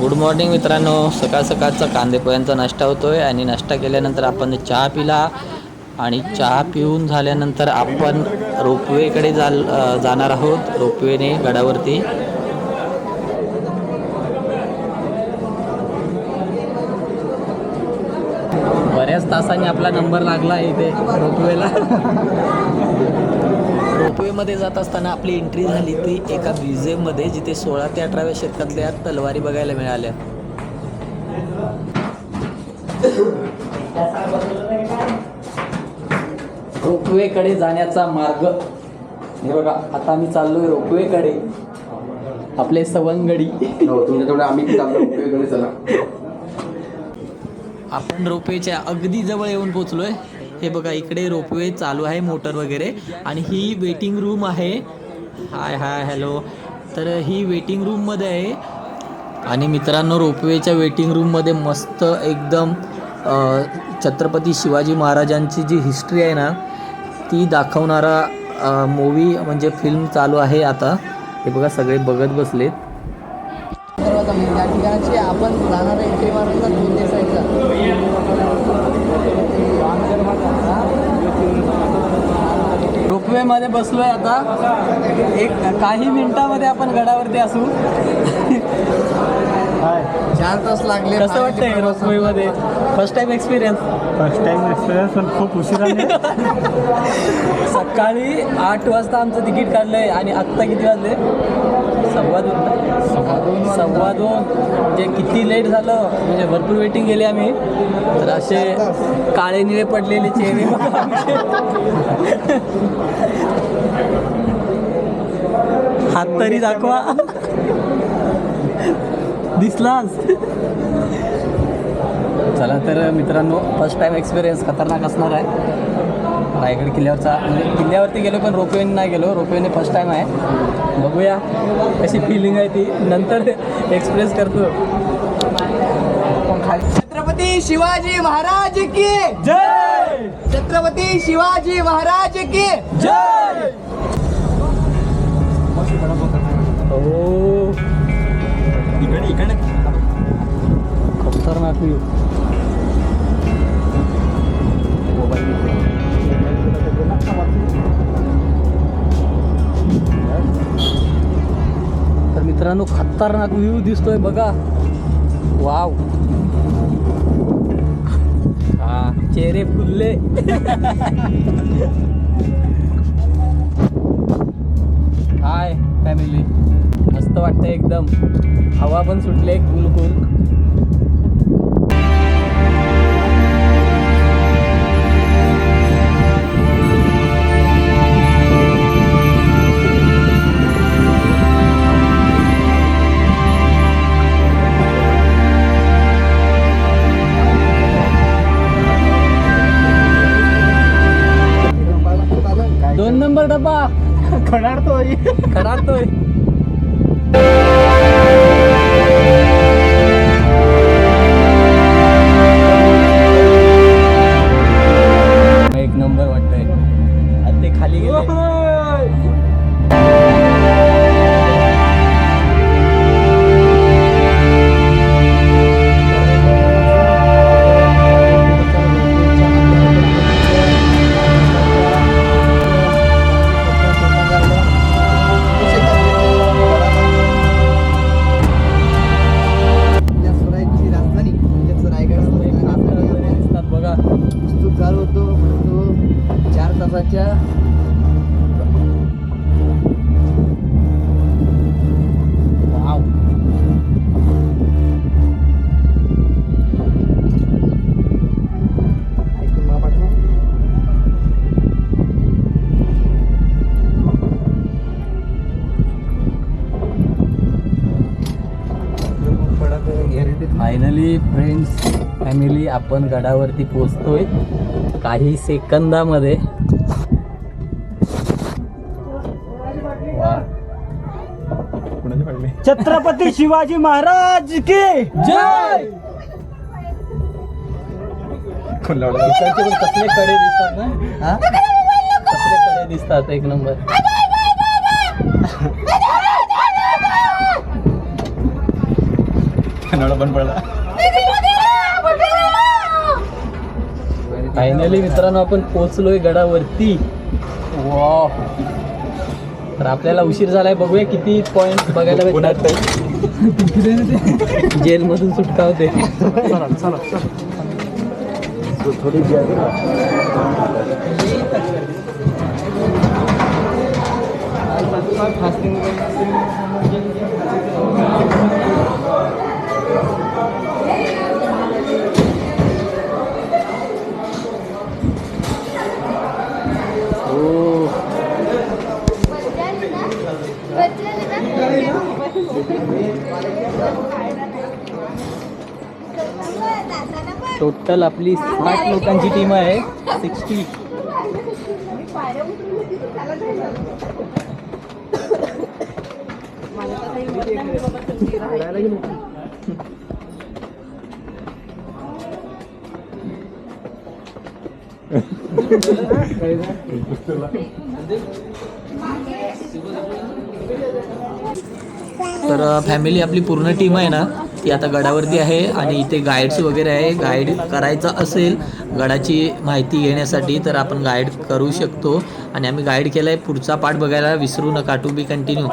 Good morning मित्रांनो. सकाळ सकाळचा कांदेपोह्यांचा नाश्ता होतोय आणि नाश्ता केल्यानंतर आपण चहा पिला आणि चहा पिऊन झाल्यानंतर आपण रोपवेकडे जाल जाणार आहोत. रोपवेने गडावरती. बऱ्याच तासांनी आपला नंबर लागला इथे रोपवेला. रोपवेमध्ये जात असताना आपली एंट्री झाली ती एका म्युझियममध्ये जिथे सोळा ते अठराव्या शतकातल्या तलवारी बघायला मिळाल्या. रोपवेकडे जाण्याचा मार्ग. हे बघा आता आम्ही चाललोय रोपवेकडे. आपले सवंगडी. हो आपण रोपवेच्या अगदी जवळ येऊन पोचलोय हे बघा इकडे रोपवे चालू आहे मोटर वगैरे. आणि ही वेटिंग रूम आहे. हाय हाय हॅलो तर ही वेटिंग रूममध्ये आहे. आणि मित्रांनो रोपवेच्या वेटिंग रूममध्ये मस्त एकदम छत्रपती शिवाजी महाराजांची जी हिस्ट्री आहे ना ती दाखवणारा मूवी म्हणजे फिल्म चालू आहे आता. हे बघा सगळे बघत बसलेत. या ठिकाणाची आपण जाणारा एंट्री बसलो आहे आता. एक काही मिनिटामध्ये आपण गडावरती असू. चार तास लागले कसं वाटतंय रोपवेमध्ये first time experience first time experience पण खूप उशिराने सकाळी आठ वाजता आमचं तिकीट काढलंय आणि आत्ता किती वाजले? सव्वा दोन? सव्वा दोन म्हणजे किती लेट झालं? म्हणजे भरपूर वेटिंग केली आम्ही. तर असे काळे निळे पडलेले चेहरे. हात तरी दाखवा. दिसलास चला तर मित्रांनो फर्स्ट टाइम एक्सपिरियन्स खतरनाक असणार आहे. रायगड किल्ल्यावरचा म्हणजे किल्ल्यावरती गेलो पण रोपवेने नाही गेलो. रोपवेने फर्स्ट टाइम आहे. बघूया कशी फिलिंग आहे ती. नंतर एक्सप्रेस करतो. छत्रपती शिवाजी महाराज की जय! छत्रपती शिवाजी महाराज की जय! हो इकडे खतरनाक व्यू तर मित्रांनो खतरनाक व्ह्यू दिसतोय बघा. वाव. हा चेहरे फुलले. हाय. फॅमिली मस्त वाटतंय एकदम. हवा पण सुटले कूल कूल खणाडतोय खरातोय एक नंबर वाटतंय. आता ते खाली गेले. पाठवा फायनली फ्रेंड्स फॅमिली आपण गडावरती पोचतोय काही सेकंदामध्ये छत्रपती शिवाजी महाराज की जय! कसले कडे दिसतात ना हा कसले कडे दिसतात एक नंबर कन्नड पण पडला फायनली मित्रांनो आपण पोहोचलोय गडावरती. वा तर आपल्याला उशीर झालाय बघूया किती पॉइंट बघायला भेटतात. जेलमधून सुटका होते. टोटल आपली साठ लोकांची टीम आहे. सिक्स्टी तर फॅमिली आपली पूर्ण टीम आहे ना ती आता गडावरती आहे आणि इथे गाईड्स वगैरे आहे. गाईड करायचा असेल गडाची माहिती घेण्यासाठी तर आपण गाईड करू शकतो. आणि आम्ही गाईड केलं आहे पुढचा पार्ट बघायला विसरू नका. To be continue